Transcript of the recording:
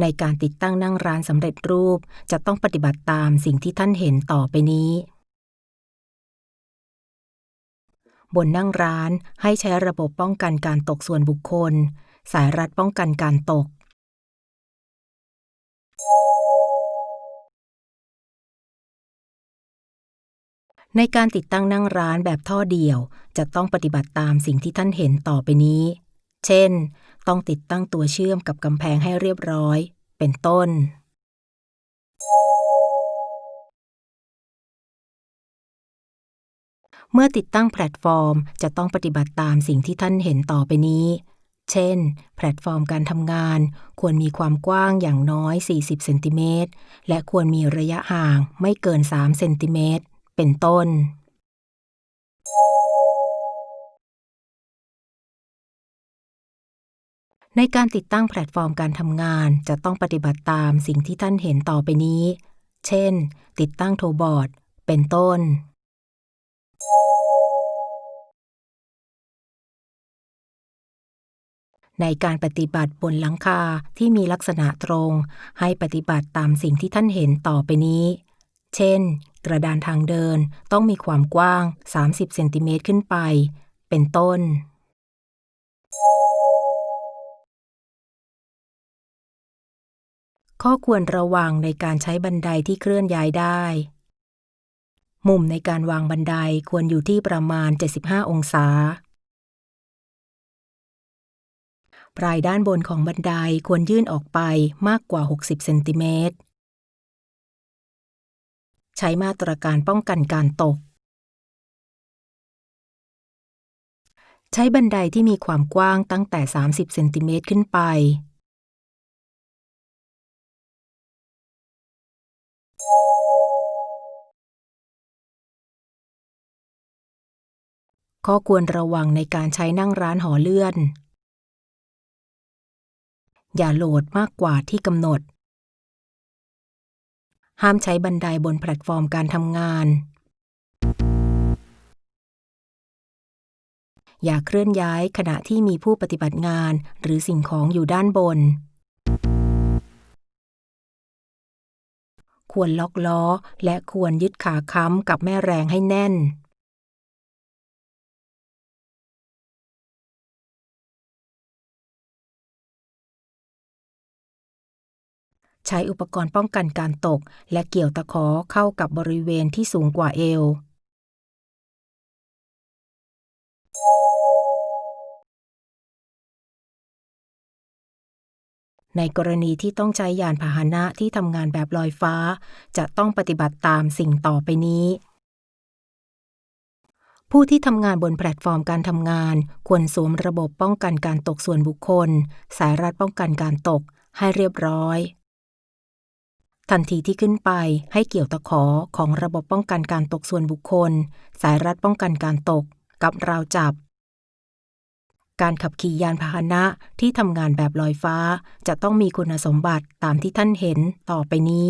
ในการติดตั้งนั่งร้านสำเร็จรูปจะต้องปฏิบัติตามสิ่งที่ท่านเห็นต่อไปนี้ บนนั่งร้านให้ใช้ระบบป้องกันการตกส่วนบุคคล สายรัดป้องกันการตก ในการติดตั้งนั่งร้านแบบท่อเดี่ยว จะต้องปฏิบัติตามสิ่งที่ท่านเห็นต่อไปนี้ เช่น ต้องติดตั้งตัวเชื่อมกับกำแพงให้เรียบร้อย เป็นต้น เมื่อติดตั้งแพลตฟอร์มจะต้องปฏิบัติตามสิ่งที่ท่านเห็นต่อไปนี้ เช่น แพลตฟอร์มการทำงาน ควรมีความกว้างอย่างน้อย 40 เซนติเมตร และควรมีระยะห่างไม่เกิน 3 เซนติเมตร เป็นต้น ในการติดตั้งแพลตฟอร์มการทำงานจะต้องปฏิบัติตามสิ่งที่ท่านเห็นต่อไปนี้ เช่น ติดตั้งโทรบอร์ด เป็นต้น ในการปฏิบัติบนหลังคาที่มีลักษณะตรง ให้ปฏิบัติตามสิ่งที่ท่านเห็นต่อไปนี้ เช่น กระดานทางเดินต้องมีความกว้าง 30 เซนติเมตรขึ้นไป เป็นต้น ข้อควรระวังในการใช้บันไดที่เคลื่อนย้ายได้ มุมในการวางบันไดควรอยู่ที่ประมาณ 75 องศา ปลายด้านบนของบันไดควรยื่นออกไปมากกว่า 60 เซนติเมตร ใช้มาตรการป้องกันการตก ใช้บันไดที่มีความกว้างตั้งแต่ 30 เซนติเมตรขึ้นไป ข้อควรระวังในการใช้นั่งร้านหอเลื่อน อย่าโหลดมากกว่าที่กำหนด ห้ามใช้บันไดบนแพลตฟอร์มการทำงาน อย่าเคลื่อนย้ายขณะที่มีผู้ปฏิบัติงานหรือสิ่งของอยู่ด้านบน ควรล็อกล้อ และควรยึดขาค้ำกับแม่แรงให้แน่น ใช้อุปกรณ์ป้องกันการตก และเกี่ยวตะขอเข้ากับบริเวณที่สูงกว่าเอว ในกรณีที่ต้องใช้ยานพาหนะที่ทำงานแบบลอยฟ้า จะต้องปฏิบัติตามสิ่งต่อไปนี้ ผู้ที่ทำงานบนแพลตฟอร์มการทำงาน ควรสวมระบบป้องกันการตกส่วนบุคคล สายรัดป้องกันการตก ให้เรียบร้อย ทันทีที่ขึ้นไปให้เกี่ยวตะขอของระบบป้องกันการตกส่วนบุคคล สายรัดป้องกันการตก กับราวจับ การขับขี่ยานพาหนะที่ทำงานแบบลอยฟ้า จะต้องมีคุณสมบัติตามที่ท่านเห็นต่อไปนี้